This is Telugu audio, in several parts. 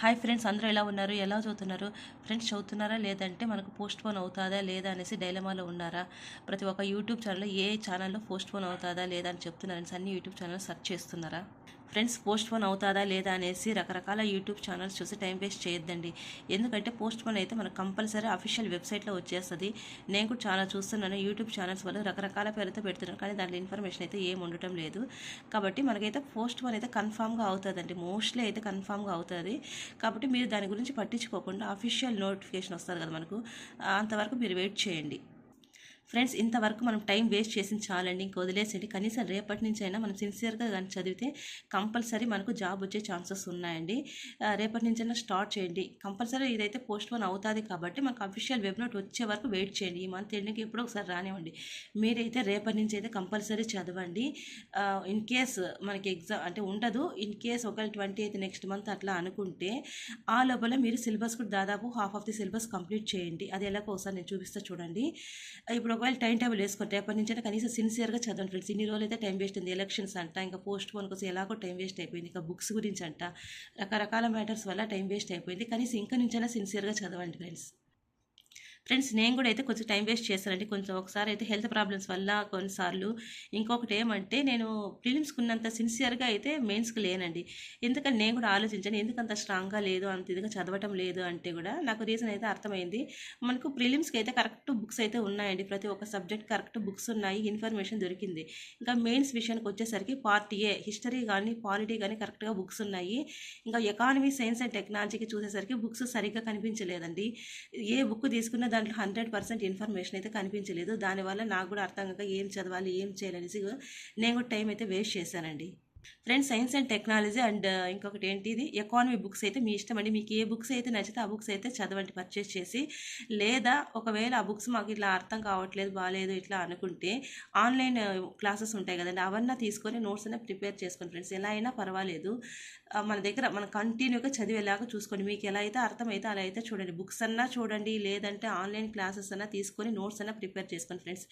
హాయ్ ఫ్రెండ్స్ అందరూ ఎలా ఉన్నారు? ఎలా చదువుతున్నారు? ఫ్రెండ్స్ చదువుతున్నారా? లేదంటే మనకు పోస్ట్ పోన్ అవుతుందా? లేదా అనేసి డైలమాలో ఉన్నారా? ప్రతి ఒక్క యూట్యూబ్ ఛానల్లో ఏ ఛానల్లో పోస్ట్ పోన్ అవుతుందా? లేదా అని చెప్తున్నారని అన్ని యూట్యూబ్ ఛానల్ సెర్చ్ చేస్తున్నారా? ఫ్రెండ్స్ పోస్ట్ పోన్ అవుతుందా లేదా అనేసి రకరకాల యూట్యూబ్ ఛానల్స్ చూసి టైం వేస్ట్ చేయొద్దండి. ఎందుకంటే పోస్ట్ పోన్ అయితే మనకు కంపల్సరీ అఫీషియల్ వెబ్సైట్లో వచ్చేస్తుంది. నేను కూడా చాలా చూస్తున్నాను యూట్యూబ్ ఛానల్స్ వాళ్ళు రకరకాల పేరుతో పెడుతున్నాను కానీ దాంట్లో ఇన్ఫర్మేషన్ అయితే ఏం ఉండటం లేదు. కాబట్టి మనకైతే పోస్ట్ పోన్ అయితే కన్ఫామ్గా అవుతుందండి. మోస్ట్లీ అయితే కన్ఫామ్గా అవుతుంది. కాబట్టి మీరు దాని గురించి పట్టించుకోకుండా అఫీషియల్ నోటిఫికేషన్ వస్తుంది కదా మనకు అంతవరకు మీరు వెయిట్ చేయండి. ఫ్రెండ్స్ ఇంతవరకు మనం టైం వేస్ట్ చేసింది చాలండి. ఇంక వదిలేసండి కనీసం రేపటి నుంచి అయినా మనం సిన్సియర్గా కానీ చదివితే కంపల్సరీ మనకు జాబ్ వచ్చే ఛాన్సెస్ ఉన్నాయండి. రేపటి నుంచి అయినా స్టార్ట్ చేయండి. కంపల్సరీ ఇదైతే పోస్ట్ పోన్ అవుతుంది కాబట్టి మనకు అఫీషియల్ వెబ్ నోట్ వచ్చే వరకు వెయిట్ చేయండి. ఈ మంత్ ఎండింగ్కి ఎప్పుడో ఒకసారి రానివ్వండి. మీరైతే రేపటి నుంచి అయితే కంపల్సరీ చదవండి. ఇన్ కేస్ మనకి ఎగ్జామ్ అంటే ఉండదు. ఇన్ కేస్ ఒకవేళ ట్వంటీ ఎయిత్ నెక్స్ట్ మంత్ అట్లా అనుకుంటే ఆ లోపల మీరు సిలబస్ కూడా దాదాపు half of the syllabus complete చేయండి. అది ఎలాగో ఒకసారి నేను చూపిస్తా చూడండి. ఇప్పుడు ఒకవేళ టైం టేబుల్ వేసుకుంటే రేపటి నుంచి అయితే కనీసం సిన్సియర్గా చదవండి ఫ్రెండ్స్ ఇన్ని రోజులు అయితే టైం వేస్ట్ ఉంది ఎలక్షన్స్ అంట ఇంకా పోస్ట్ పోన్ కోసం ఎలాగో టైం వేస్ట్ అయిపోయింది. ఇంకా బుక్స్ గురించి అంట రకరకాల మ్యాటర్స్ వల్ల టైం వేస్ట్ అయిపోయింది. కనీసం ఇంకా నుంచైనా సిన్సియర్గా చదవండి ఫ్రెండ్స్ ఫ్రెండ్స్ నేను కూడా అయితే కొంచెం టైం వేస్ట్ చేశానండి. కొంచెం ఒకసారి అయితే హెల్త్ ప్రాబ్లమ్స్ వల్ల కొన్నిసార్లు ఇంకొకటి ఏమంటే నేను ప్రిలిమ్స్కి ఉన్నంత సిన్సియర్గా అయితే మెయిన్స్కి లేనండి. ఎందుకంటే నేను కూడా ఆలోచించాను ఎందుకంత స్ట్రాంగ్గా లేదు అంత ఇదిగా చదవటం లేదు అంటే కూడా నాకు రీజన్ అయితే అర్థమైంది. మనకు ప్రిలిమ్స్కి అయితే కరెక్ట్ బుక్స్ అయితే ఉన్నాయండి. ప్రతి ఒక్క సబ్జెక్ట్ కరెక్ట్ బుక్స్ ఉన్నాయి ఇన్ఫర్మేషన్ దొరికింది. ఇంకా మెయిన్స్ విషయానికి వచ్చేసరికి పార్ట్ ఏ హిస్టరీ కానీ పాలిటీ కానీ కరెక్ట్గా బుక్స్ ఉన్నాయి. ఇంకా ఎకానమీ సైన్స్ అండ్ టెక్నాలజీకి చూసేసరికి బుక్స్ సరిగ్గా కనిపించలేదండి. ఏ బుక్ తీసుకున్నా దాంట్లో హండ్రెడ్ పర్సెంట్ ఇన్ఫర్మేషన్ అయితే కనిపించలేదు. దానివల్ల నాకు కూడా అర్థం కాక ఏం చదవాలి ఏం చేయాలనేసి నేను కూడా టైం అయితే వేస్ట్ చేశానండి. Friends science and technology and ఇంకొకటి ఏంటి ఇది? ఎకానమీ బుక్స్ అయితే మీ ఇష్టం అండి. మీకు ఏ బుక్స్ అయితే నచ్చితే ఆ బుక్స్ అయితే చదవండి పర్చేస్ చేసి. లేదా ఒకవేళ ఆ బుక్స్ మాకు ఇట్లా అర్థం కావట్లేదు బాగాలేదు ఇట్లా అనుకుంటే ఆన్లైన్ క్లాసెస్ uh, ఉంటాయి కదండి. అవన్నీ తీసుకొని నోట్స్ అయినా ప్రిపేర్ చేసుకోండి ఫ్రెండ్స్ ఎలా అయినా పర్వాలేదు. మన దగ్గర మన కంటిన్యూగా చదివేలాగా చూసుకోండి. మీకు ఎలా అయితే అర్థమైతే అలా అయితే చూడండి. బుక్స్ అన్నా చూడండి లేదంటే ఆన్లైన్ క్లాసెస్ అన్నా తీసుకొని నోట్స్ అన్నా ప్రిపేర్ చేసుకోండి ఫ్రెండ్స్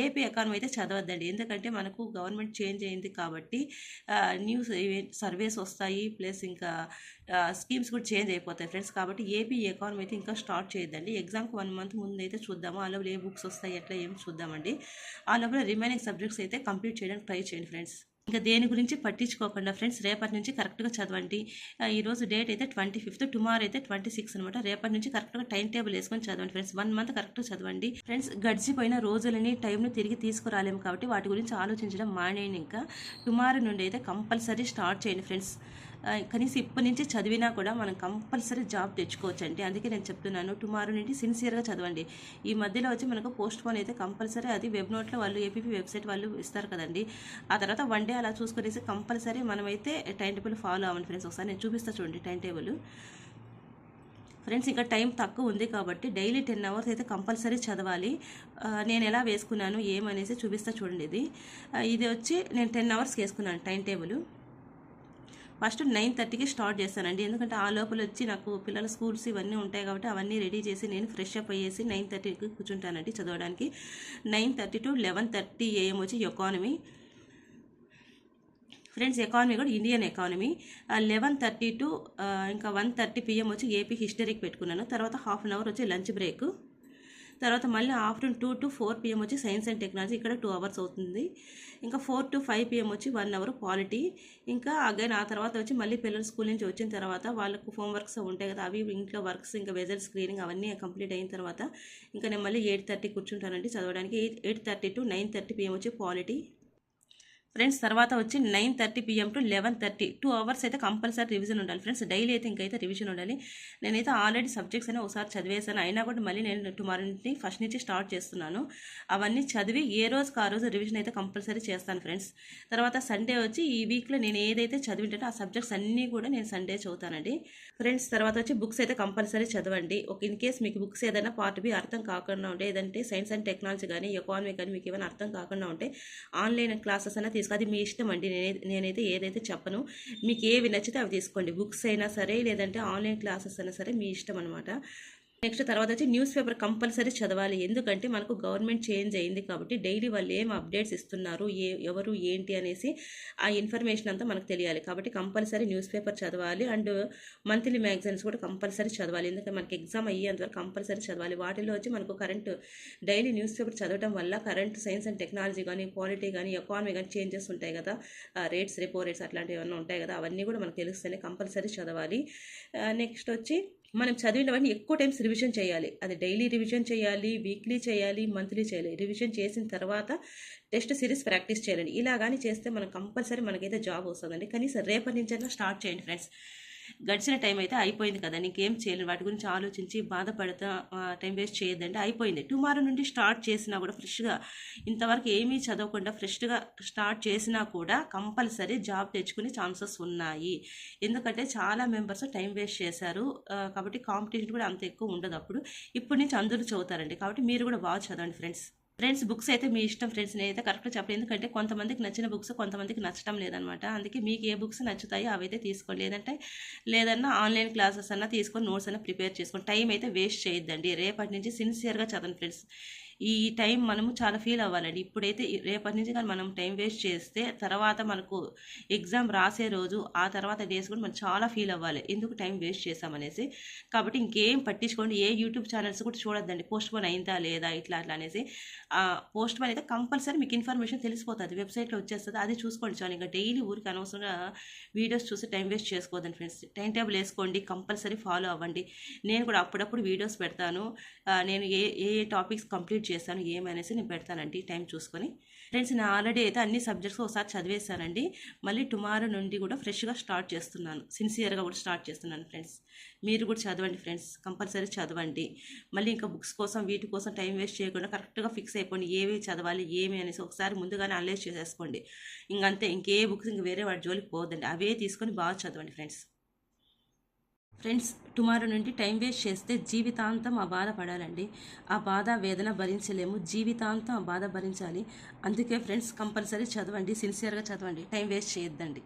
ఏపీ ఎకానమీ అయితే చదవద్దండి. ఎందుకంటే మనకు గవర్నమెంట్ చేంజ్ అయింది కాబట్టి న్యూస్ సర్వేస్ వస్తాయి ప్లస్ ఇంకా స్కీమ్స్ కూడా చేంజ్ అయిపోతాయి ఫ్రెండ్స్. కాబట్టి ఏపీ ఎకానమీ అయితే ఇంకా స్టార్ట్ చేయొద్దండి. ఎగ్జామ్కి వన్ మంత్ ముందు అయితే చూద్దాము? ఆ లోపల ఏ బుక్స్ వస్తాయి ఎట్లా ఏం చూద్దామండి? ఆ లోపల రిమైనింగ్ సబ్జెక్ట్స్ అయితే కంప్లీట్ చేయడానికి ట్రై చేయండి ఫ్రెండ్స్. ఇంకా దేని గురించి పట్టించుకోకుండా ఫ్రెండ్స్ రేపటి నుంచి కరెక్ట్గా చదవండి. ఈరోజు డేట్ అయితే ట్వంటీ ఫిఫ్త్ టుమారో అయితే ట్వంటీ సిక్స్ అనమాట రేపటి నుంచి కరెక్ట్గా టైం టేబుల్ వేసుకొని చదవండి ఫ్రెండ్స్. వన్ మంత్ కరెక్ట్గా చదవండి. ఫ్రెండ్స్ గడిచిపోయిన రోజులని టైంను తిరిగి తీసుకురాలేము కాబట్టి వాటి గురించి ఆలోచించడం మానేయండి ఇంకా. టుమారో నుండి అయితే కంపల్సరీ స్టార్ట్ చేయండి ఫ్రెండ్స్. కనీసం ఇప్పటి నుంచి చదివినా కూడా మనం కంపల్సరీ జాబ్ తెచ్చుకోవచ్చు అండి అందుకే నేను చెప్తున్నాను టుమారో నుండి సిన్సియర్గా చదవండి. ఈ మధ్యలో వచ్చి మనకు పోస్ట్ పోన్ అయితే కంపల్సరీ అది వెబ్ నోట్లో వాళ్ళు ఏపీపీ వెబ్సైట్ వాళ్ళు ఇస్తారు కదండి. ఆ తర్వాత వన్ డే అలా చూసుకునేసి కంపల్సరీ మనమైతే టైం టేబుల్ ఫాలో అవ్వండి ఫ్రెండ్స్ ఒకసారి నేను చూపిస్తా చూడండి టైం టేబుల్ ఫ్రెండ్స్ ఇంకా టైం తక్కువ ఉంది కాబట్టి డైలీ టెన్ అవర్స్ అయితే కంపల్సరీ చదవాలి. నేను ఎలా వేసుకున్నాను ఏమనేసి చూపిస్తా చూడండి ఇది. ఇది వచ్చి నేను టెన్ అవర్స్కి వేసుకున్నాను టైం టేబుల్ ఫస్ట్ నైన్ థర్టీకి స్టార్ట్ చేస్తానండి. ఎందుకంటే ఆ లోపల వచ్చి నాకు పిల్లల స్కూల్స్ ఇవన్నీ ఉంటాయి కాబట్టి అవన్నీ రెడీ చేసి నేను ఫ్రెష్ అప్ అయ్యేసి నైన్ థర్టీకి కూర్చుంటానండి చదవడానికి. Nine thirty to eleven thirty AM వచ్చి ఎకానమీ. ఫ్రెండ్స్ ఎకానమీ కూడా Indian economy. Eleven thirty to ఇంకా వన్ థర్టీ పిఎం వచ్చి ఏపీ హిస్టరీకి పెట్టుకున్నాను. తర్వాత హాఫ్ అన్ అవర్ వచ్చి లంచ్ బ్రేక్. తర్వాత మళ్ళీ afternoon two to four PM వచ్చి సైన్స్ అండ్ టెక్నాలజీ ఇక్కడ టూ అవర్స్ అవుతుంది. ఇంకా ఫోర్ టు ఫైవ్ పిఎం వచ్చి వన్ అవర్ పాలిటీ ఇంకా అగైన్ ఆ తర్వాత వచ్చి మళ్ళీ పిల్లలు స్కూల్ నుంచి వచ్చిన తర్వాత వాళ్ళకు హోమ్ వర్క్స్ ఉంటాయి కదా అవి ఇంట్లో వర్క్స్ ఇంకా వెజల్ స్క్రీనింగ్ అవన్నీ కంప్లీట్ అయిన తర్వాత ఇంకా నేను మళ్ళీ ఎయిట్ థర్టీ కూర్చుంటానండి చదవడానికి. Eight eight thirty to nine thirty PM వచ్చి పాలిటీ ఫ్రెండ్స్ తర్వాత వచ్చి nine thirty PM to eleven thirty. Two hours అయితే కంపల్సరీ రివిజన్ ఉండాలి. ఫ్రెండ్స్ డైలీ అయితే ఇంకైతే రివిజన్ ఉండాలి. నేనైతే ఆల్రెడీ సబ్జెక్ట్స్ అయినా ఒకసారి చదివేశాను. అయినా కూడా మళ్ళీ నేను టుమారో నుంచి ఫస్ట్ నుంచి స్టార్ట్ చేస్తున్నాను. అవన్నీ చదివి ఏ రోజుకి ఆ రోజు రివిజన్ అయితే కంపల్సరీ చేస్తాను ఫ్రెండ్స్. తర్వాత సండే వచ్చి ఈ వీక్లో నేను ఏదైతే చదివింటానో ఆ సబ్జెక్ట్స్ అన్నీ కూడా నేను సండే చదువుతానండి. ఫ్రెండ్స్ తర్వాత వచ్చి బుక్స్ అయితే కంపల్సరీ చదవండి. ఒక ఇన్ కేస్ మీకు బుక్స్ ఏదైనా పార్ట్ బి అర్థం కాకుండా ఉంటే ఏదంటే సైన్స్ అండ్ టెక్నాలజీ కానీ ఎకానమీ కానీ మీకు ఏమైనా అర్థం కాకుండా ఉంటే ఆన్లైన్ క్లాసెస్ అయినా తీసుకో అది మీ ఇష్టం అండి. నేనైతే ఏదైతే చెప్పను మీకు ఏవి నచ్చితే అవి తీసుకోండి. బుక్స్ అయినా సరే లేదంటే ఆన్లైన్ క్లాసెస్ అయినా సరే మీ ఇష్టం అనమాట నెక్స్ట్ తర్వాత వచ్చి న్యూస్ పేపర్ కంపల్సరీ చదవాలి. ఎందుకంటే మనకు గవర్నమెంట్ చేంజ్ అయింది కాబట్టి డైలీ వాళ్ళు ఏం అప్డేట్స్ ఇస్తున్నారు ఏ ఎవరు ఏంటి అనేసి ఆ ఇన్ఫర్మేషన్ అంతా మనకు తెలియాలి. కాబట్టి కంపల్సరీ న్యూస్ పేపర్ చదవాలి. అండ్ మంత్లీ మ్యాగజైన్స్ కూడా కంపల్సరీ చదవాలి. ఎందుకంటే మనకి ఎగ్జామ్ అయ్యేంతవరకు కంపల్సరీ చదవాలి. వాటిలో వచ్చి మనకు కరెంట్ డైలీ న్యూస్ పేపర్ చదవడం వల్ల కరెంట్ సైన్స్ అండ్ టెక్నాలజీ కానీ పాలిటీ కానీ ఎకానమీ కానీ చేంజెస్ ఉంటాయి కదా. రేట్స్ రెపో రేట్స్ అట్లాంటివి ఏమన్నా ఉంటాయి కదా. అవన్నీ కూడా మనకు తెలుస్తేనే కంపల్సరీ చదవాలి. నెక్స్ట్ వచ్చి మనం చదివినవన్నీ ఎక్కువ టైమ్స్ రివిజన్ చేయాలి. అది డైలీ రివిజన్ చేయాలి వీక్లీ చేయాలి మంత్లీ చేయాలి. రివిజన్ చేసిన తర్వాత టెస్ట్ సిరీస్ ప్రాక్టీస్ చేయాలండి. ఇలా కానీ చేస్తే మనం కంపల్సరీ మనకైతే జాబ్ వస్తుందండి. కనీసం రేపటి నుంచైనా స్టార్ట్ చేయండి ఫ్రెండ్స్. గడిచిన టైం అయితే అయిపోయింది కదా నీకేం చేయలేదు వాటి గురించి ఆలోచించి బాధపడతా టైం వేస్ట్ చేయొద్దంటే అయిపోయింది. టుమారో నుండి స్టార్ట్ చేసినా కూడా ఫ్రెష్గా ఇంతవరకు ఏమీ చదవకుండా ఫ్రెష్గా స్టార్ట్ చేసినా కూడా కంపల్సరీ జాబ్ తెచ్చుకునే ఛాన్సెస్ ఉన్నాయి. ఎందుకంటే చాలా మెంబర్స్ టైం వేస్ట్ చేశారు. కాబట్టి కాంపిటీషన్ కూడా అంత ఎక్కువ ఉండదు అప్పుడు. ఇప్పుడు నుంచి అందరూ చదువుతారండి. కాబట్టి మీరు కూడా బాగా చదవండి ఫ్రెండ్స్ ఫ్రెండ్స్ బుక్స్ అయితే మీ ఇష్టం ఫ్రెండ్స్ నేనైతే కరెక్ట్గా చెప్పలేదు ఎందుకంటే కొంతమందికి నచ్చిన బుక్స్ కొంతమందికి నచ్చడం లేదనమాట. అందుకే మీకు ఏ బుక్స్ నచ్చుతాయో అవైతే తీసుకోండి. లేదంటే లేదన్నా ఆన్లైన్ క్లాసెస్ అన్నా తీసుకొని నోట్స్ అన్నా ప్రిపేర్ చేసుకోండి టైం అయితే వేస్ట్ చేయొద్దండి. రేపటి నుంచి సిన్సియర్గా చదవండి ఫ్రెండ్స్. ఈ టైం మనము చాలా ఫీల్ అవ్వాలండి. ఇప్పుడైతే రేపటి నుంచి కానీ మనం టైం వేస్ట్ చేస్తే తర్వాత మనకు ఎగ్జామ్ రాసే రోజు ఆ తర్వాత డేస్ కూడా మనం చాలా ఫీల్ అవ్వాలి. ఎందుకు టైం వేస్ట్ చేసామనేసి కాబట్టి ఇంకేం పట్టించుకోండి. ఏ యూట్యూబ్ ఛానల్స్ కూడా చూడొద్దండి. పోస్ట్ పోన్ అయిందా లేదా ఇట్లా అట్లా అనేసి. పోస్ట్ పోన్ అయితే కంపల్సరీ మీకు ఇన్ఫర్మేషన్ తెలిసిపోతుంది. వెబ్సైట్లో వచ్చేస్తుంది. అది చూసుకోండి చాలు. ఇంకా డైలీ ఊరికి అనవసరంగా వీడియోస్ చూసి టైం వేస్ట్ చేసుకోవద్దండి ఫ్రెండ్స్. టైం టేబుల్ వేసుకోండి. కంపల్సరీ ఫాలో అవ్వండి. నేను కూడా అప్పుడప్పుడు వీడియోస్ పెడతాను. నేను ఏ ఏ టాపిక్స్ కంప్లీట్ చేస్తాను ఏమనేసి నేను పెడతానండి టైం చూసుకొని. ఫ్రెండ్స్ నేను ఆల్రెడీ అయితే అన్ని సబ్జెక్ట్స్ ఒకసారి చదివేశానండి. మళ్ళీ టుమారో నుండి కూడా ఫ్రెష్గా స్టార్ట్ చేస్తున్నాను. సిన్సియర్గా కూడా స్టార్ట్ చేస్తున్నాను ఫ్రెండ్స్. మీరు కూడా చదవండి ఫ్రెండ్స్ కంపల్సరీ చదవండి. మళ్ళీ ఇంకా బుక్స్ కోసం వీటి కోసం టైం వేస్ట్ చేయకుండా కరెక్ట్గా ఫిక్స్ అయిపోండి. ఏవి చదవాలి ఏమి అనేసి ఒకసారి ముందుగానే అనలైజ్ చేసేసుకోండి. ఇంకంతే ఇంకే బుక్స్ ఇంక వేరే వాటి జోలికి పోవద్దండి. అవే తీసుకొని బాగా చదవండి ఫ్రెండ్స్. ఫ్రెండ్స్ టుమారో నుండి టైం వేస్ట్ చేస్తే జీవితాంతం ఆ బాధ పడాలండి. ఆ బాధ వేదన భరించలేము. జీవితాంతం ఆ బాధ భరించాలి. అందుకే ఫ్రెండ్స్ కంపల్సరీ చదవండి. సిన్సియర్గా చదవండి. టైం వేస్ట్ చేయొద్దండి.